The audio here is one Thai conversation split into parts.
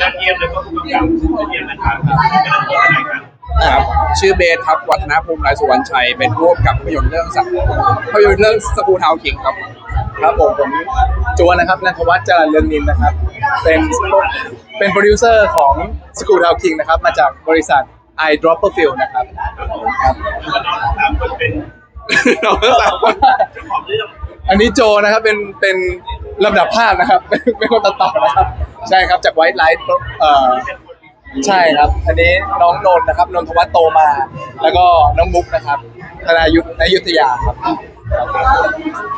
ยอดเยี่ยมแล้วก็ผู้กำกับเยี่ยมนะครับเป็นตัวไหนครับครับชื่อเบสครับวัฒนภูมิไรสุวรรณชัย เป็นร่วมกับภาพยนตร์เรื่องสักภาพยนตร์เรื่องสกูทาวคิงครับ ครับผมผมจวนนะครับนันทวัฒน์เจรัญเรืองนินนะครับ เป็นเป็นโปรดิวเซอร์ของ School Town King นะครับ มาจากบริษัท i Dropper Field นะครับครับสามคนเป็นเราสามคนอันนี้โจนะครับเป็นเป็น ลำดับภาพนะครับเป็นเป็นคนตัดต่อนะครับ ใช่ครับจาก White Light เอ่อใช่ครับ อันนี้น้องนนท์นะครับนนทวัฒน์โตมา แล้วก็น้องมุกนะครับธนายุทธอยุธยาครับ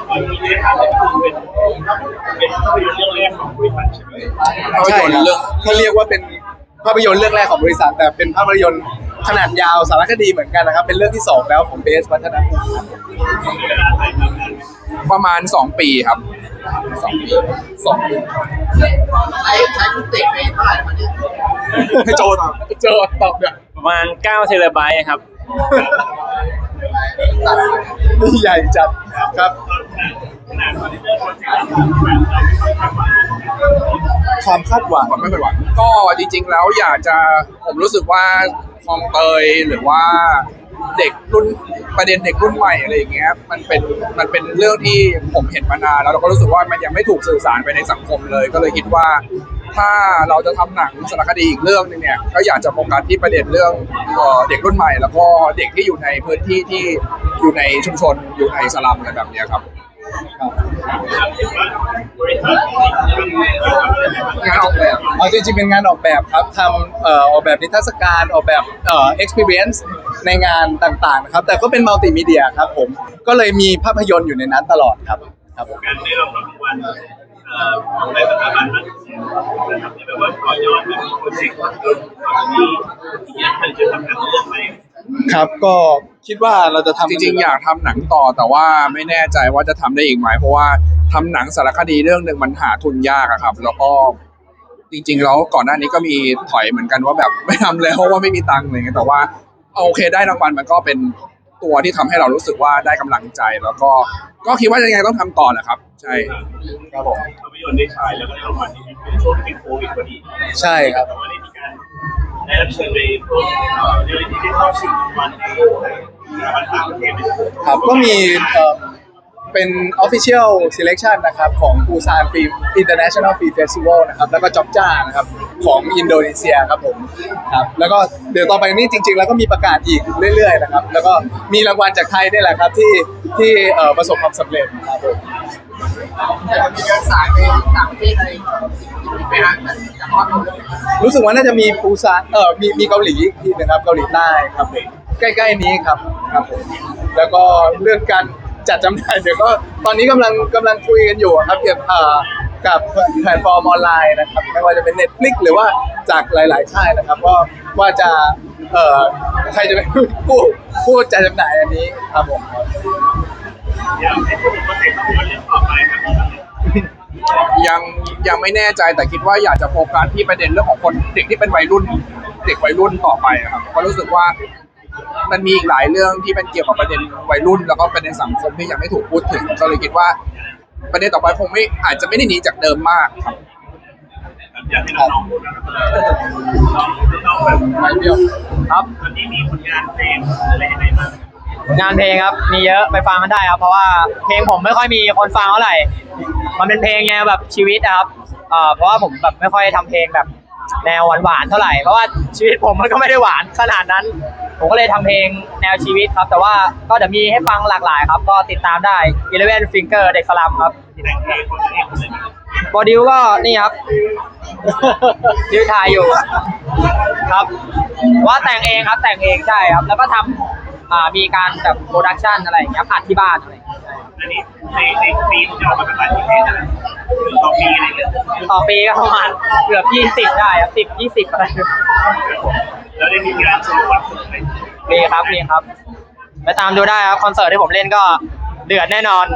ตอนนี้เนี่ยครับเป็นเป็นภาพยนตร์เรื่องแรกของบริษัทใช่ไหมภาพใช่ยนตคร์บเรื่องเขาเรียกว่าเป็นภาพยนตร์เรื่องแรกของบริษัทแต่เป็นภาพยนตร์ ขนาดยาวสารคดีเหมือนกันนะครับ เป็นเรื่องที่สองแล้วของเบสวัฒนภูมิครับเวลาถ่ายทำนั้นประมาณ 2 ปีครับสองปีสองปีใช้ใช้ฟุตเต็กไปเท่าไหร่มาเนี่ยให้โจตอบโจตอบเนี่ยประมาณ9เทราไบต์ครับนี่ใหญ่จัดครับขนาดตอนที่เริ่มโปรเจกต์แบบเราไม่ค่อยคาดหวังความคาดหวังผมไม่เป็นหวังก็จริง ๆ แล้วอยากจะผมรู้สึกว่าคล องเตยหรือว่าเด็กรุ่นประเด็นเด็กรุ่นใหม่อะไรอย่างเงี้ยมันเป็นมันเป็นเรื่องที่ผมเห็นมานานแล้วเราก็รู้สึกว่ามันยังไม่ถูกสื่อสารไปในสังคมเลย ก็เลยคิดว่า ถ้าเราจะทำหนังสารคดีอีกเรื่องนึงเนี่ยก็อยากจะโฟกัสที่ประเด็นเรื่องเด็กรุ่นใหม่ แล้วก็เด็กที่อยู่ในพื้นที่ที่อยู่ในชุมชนอยู่ในสลัมอะไรแบบเนี้ยครับเห็นว่าบ ออกแบบเอาจริงๆเป็นงานออกแบบครับทำเอ่อออกแบบนิทรรศการออกแบบเอ่อ experience ในงานต่างๆนะครับแต่ก็เป็นมัลติมีเดียครับผมก็เลยมีภาพยนตร์อยู่ในนั้นตลอดครับครับผม การได้รับรางวัลเอ่อของในสถาบันนั้นนะครับที่แบบว่าต่อยอดเป็นโปรเจกต์ของเราที่ยังเคยจะทำงานเรื่องไหมครับก็คิดว่าเราจะทำจริงๆ อยากทำหนังต่อแต่ว่าไม่แน่ใจว่าจะทำได้อีกไหมเพราะว่าทำหนังสารคดีเรื่องหนึ่งมันหาทุนยากอะครับ แล้วก็ จริงๆแล้วก่อนหน้านี้ก็มีถอยเหมือนกันว่าแบบไม่ทำแล้วเพราะว่าไม่มีตังค์อะไรเงี้ยแต่ว่าโอเคได้รางวัลมันก็เป็นตัวที่ทำให้เรารู้สึกว่าได้กำลังใจแล้วก็ก็คิดว่ายังไงต้องทำต่อแหละครับ ใช่ครับผมภาพยนตร์ได้ฉายแล้วก็ได้รางวัลที่เป็นช่วงที่เป็นโควิดพอดีใช่ครับ แต่ว่าได้มีการได้รับเชิญไปพวกเอ่อเรื่องที่ได้เข้าชิงรางวัลในสถาบันต่างประเทศด้วย ครับก็มีเอ่อ เป็น official selection นะครับของ Busan Film International Film Festival นะครับแล้วก็จ็อบจ้านะครับของอินโดนีเซียครับผมครับแล้วก็เดี๋ยวต่อไปนี้จริง ๆ แล้วก็มีประกาศอีกเรื่อยๆนะครับแล้วก็มีรางวัลจากไทยนี่แหละครับที่ที่เอ่อประสบความสำเร็จครับผมแต่มันมีเดินสายไปต่างประเทศอะไรไปฮะจากว่าเรารู้สึกว่าน่าจะมีปูซานเออมีมีเกาหลีอีกที่นะครับเกาหลีใต้ครับผมใกล้ๆนี้ครับครับผมแล้วก็เรื่องการ จัดจำหน่ายเดี๋ยวก็ตอนนี้กำลังกำลังคุยกันอยู่ครับเกี่ยวกับเอ่อกับแพลตฟอร์มออนไลน์นะครับไม่ว่าจะเป็น Netflix หรือว่าจากหลาย ๆ ค่ายนะครับว่าว่าจะเอ่อใครจะเป็นผู้ผู้จัดจำหน่ายอันนี้ครับผมครับอยากให้พูดถึงโปรเจกต์ภาพยนตร์เรื่องต่อไปครับยังยังไม่แน่ใจแต่คิดว่าอยากจะโฟกัสที่ประเด็นเรื่องของคนเด็กที่เป็นวัยรุ่น เด็กวัยรุ่นต่อไปอะครับก็รู้สึกว่า มันมีอีกหลายเรื่องที่เป็นเกี่ยวกับประเด็นวัยรุ่น แล้วก็ประเด็นสังคมที่ยังไม่ถูกพูดถึงก็เลยคิดว่า ประเด็นต่อไปคงไม่อาจจะไม่ได้หนีจากเดิมมากครับอยากให้น้องๆพูดนะครับน้องน้องแบบไปเดียวครับตอนนี้มีผลงานเพลงอะไรยังไงบ้างงานเพลงครับ มีเยอะไปฟังกันได้ครับ เพราะว่าเพลงผมไม่ค่อยมีคนฟังเท่าไหร่ มันเป็นเพลงแนวแบบชีวิตนะครับเอ่อเพราะว่าผมแบบไม่ค่อยทำเพลงแบบ แนวหวานๆเท่าไหร่เพราะว่าชีวิตผมมันก็ไม่ได้หวานขนาดนั้น ผมก็เลยทำเพลงแนวชีวิตครับ แต่ว่าก็เดี๋ยวมีให้ฟังหลากหลายครับ ก็ติดตามได้ Eleven Finger เด็กสลัมครับต่งเพลงของตัวเองเลยนะบอดิวก็นี่ครับดิวถ่ายอยู่ครับ ว่าแต่งเองครับแต่งเองใช่ครับ แล้วก็ทำ อ่ามีการแบบโปรดักชันอะไรอย่างเงี้ยอัดที่บ้านอะไรอย่างเงี้ยใช่อันนี้ในในปีที่จะออกมาเป็นรายที่เพลงอะไรหรือต่อปีอะไรเงี้ยต่อปีก็ประมาณเกือบยี่สิบได้ครับสิบยี่สิบอะไรแล้วได้มีการโชว์คอนเสิร์ตไหมมีครับมีครับ ไปตามดูได้ครับคอนเสิร์ตที่ผมเล่นก็เดือดแน่นอน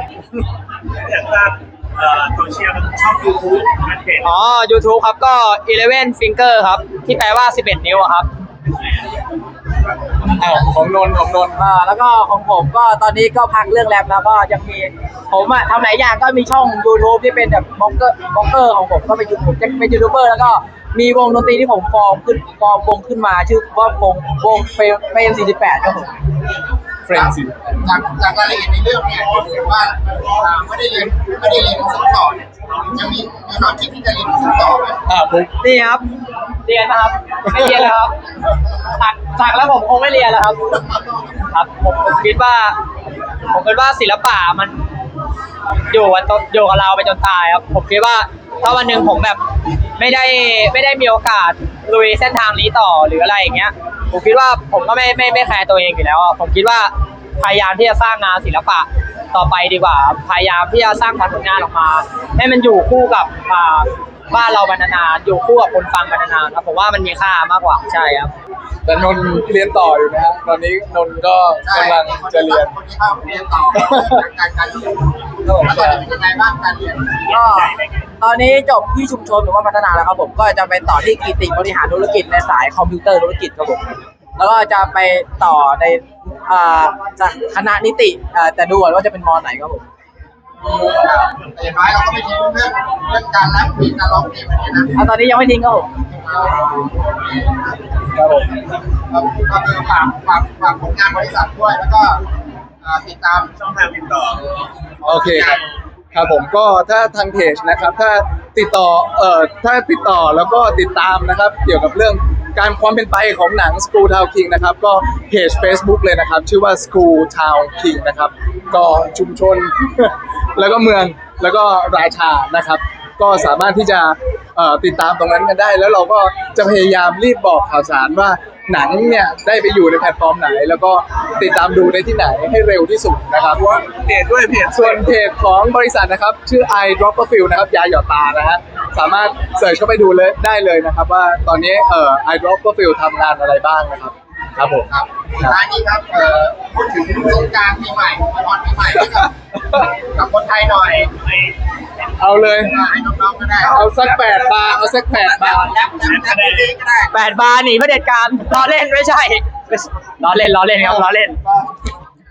อยากทราบเอ่อโซเชียลชอบยูทูบแฟนเพจอ๋อ YouTube ครับก็ Eleven Finger ครับ ที่แปลว่า 11 นิ้วอะครับ อ้าวของนนท์ของนนท์อ่าแล้วก็ของผมก็ตอนนี้ก็พักเรื่องแรปแล้วก็ยังมีผมอะทำหลายอย่างก็มีช่อง YouTube ที่เป็นแบบบล็อกเกอร์บล็อกเกอร์ของผมก็เป็นยูทูบเป็นยูทูบเบอร์แล้วก็มีวงดนตรีที่ผมฟอร์มขึ้นฟอร์มวงขึ้นมาชื่อว่าวงวงเฟรมเฟรม48ครับผม เฟรนซีจากจากรายละเอียดในเรื่องเนี่ยเห็นว่าอ่าไม่ได้เรียนไม่ได้เรียนหนังสือต่อเนี่ยยังมีมีความคิดที่จะเรียนหนังสือต่อไหมอ่าปุ๊บนี่ครับ เรียนนะครับ ไม่เรียนแล้วครับสักสักแล้วผมคงไม่เรียนแล้วครับ ครับผมผมคิดว่า ผมคิดว่าศิลปะมัน อยู่กับตัวอยู่กับเราไปจนตายครับ ผมคิดว่าถ้าวันหนึ่งผมแบบ ไม่ได้ไม่ได้มีโอกาสลุยเส้นทางนี้ต่อหรืออะไรอย่างเงี้ย ผมคิดว่าผมก็ไม่ไม่ไม่แคร์ตัวเองอยู่แล้วอะผมคิดว่าพยายามที่จะสร้างงานศิลปะต่อไปดีกว่า พยายามที่จะสร้างผลงานออกมา ให้มันอยู่คู่กับ บ้านเราบรรนานๆอยู่คู่กับคนฟังบรรนานๆครับผมว่ามันมีค่ามากกว่าใช่ครับ แต่นนท์เรียนต่ออยู่นะฮะตอนนี้นนท์ก็กำลังจะเรียน คนที่เข้าเรียนต่อการการเรียนแล้วตอนนี้เป็นยังไงบ้างการเรียนก็ตอนนี้จบที่ชุมชนหรือว่าพัฒนาแล้วครับผม ก็จะไปต่อที่กิติบริหารธุรกิจในสายคอมพิวเตอร์ธุรกิจครับผมแล้วก็จะไปต่อในอ่าคณะนิติอ่าแต่ดูก่อนว่าจะเป็นมอไหนครับผม แต่อย่างน้อยเราก็ไม่ทิ้งเรื่องเรื่องการรปเพลงการร้องเพลงอะไรนะอ่าตอนนี้ยังไม่ทิ้งครับผมครับผมก็คือฝากฝากฝากผลงานบริษัทด้วยแล้วก็อ่าติดตามช่องทางติดต่อโอเคครับครับผมก็ถ้าทางเพจนะครับ ถ้าติดต่อเอ่อถ้าติดต่อแล้วก็ติดตามนะครับ เกี่ยวกับเรื่อง การความเป็นไปของหนัง School Town King นะครับ ก็เพจ Facebook เลยนะครับ ชื่อว่า School Town King นะครับ ก็ชุมชน แล้วก็เมืองแล้วก็ราชานะครับ ก็สามารถที่จะเอ่อติดตามตรงนั้นกันได้ แล้วเราก็จะพยายามรีบบอกข่าวสารว่าหนังเนี่ยได้ไปอยู่ในแพลตฟอร์มไหน แล้วก็ติดตามดูได้ที่ไหนให้เร็วที่สุดนะครับว่าเพจด้วยเพจส่วนเพจของบริษัทนะครับ ชื่อ i d r o p p e r f i e l นะครับยาหยอดตานะฮะ สามารถเสิร์ชเข้าไปดูเลยได้เลยนะครับว่าตอนนี้เอ่อ i d r o p p e r f i e l ทำงานอะไรบ้างนะครับ ครับผม ครับร้านนี้ครับเอ่อพูดถึงสงกรารปีใหม่ตอนปีใหม่ให้กับกับคนไทยหน่อยเอาเลยอ่าให้น้องๆก็ได้เอาสักแปดบาร์เอาสักแปดบาร์แรปแรปแรปดีๆก็ได้แปดบาร์หนีเผด็จการล้อเล่นไม่ใช่ล้อเล่นล้อเล่นครับล้อเล่น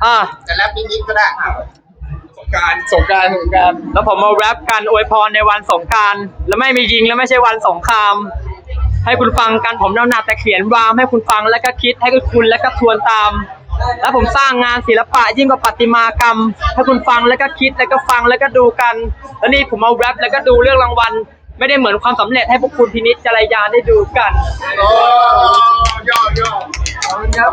อ่า แต่แรปนิดๆก็ได้สง การสงการสงการแล้วผมมาแรปกันอวยพรในวันสงการ แล้วไม่มียิงแล้วไม่ใช่วันสงคราม ให้คุณฟังกันผมเนาหนักแต่เขียนวามให้คุณฟังแล้วก็คิดให้คุณแล้วก็ทวนตาม แล้วผมสร้างงานศิลปะยิ่งกว่าประติมากรรม ให้คุณฟังแล้วก็คิดแล้วก็ฟังแล้วก็ดูกัน แล้วนี่ผมมาแรปแล้วก็ดูเรื่องรางวัล ไม่ได้เหมือนความสำเร็จให้พวกคุณพินิจจารยาได้ดูกัน โอ้ย่อย่อขอบคุณครับ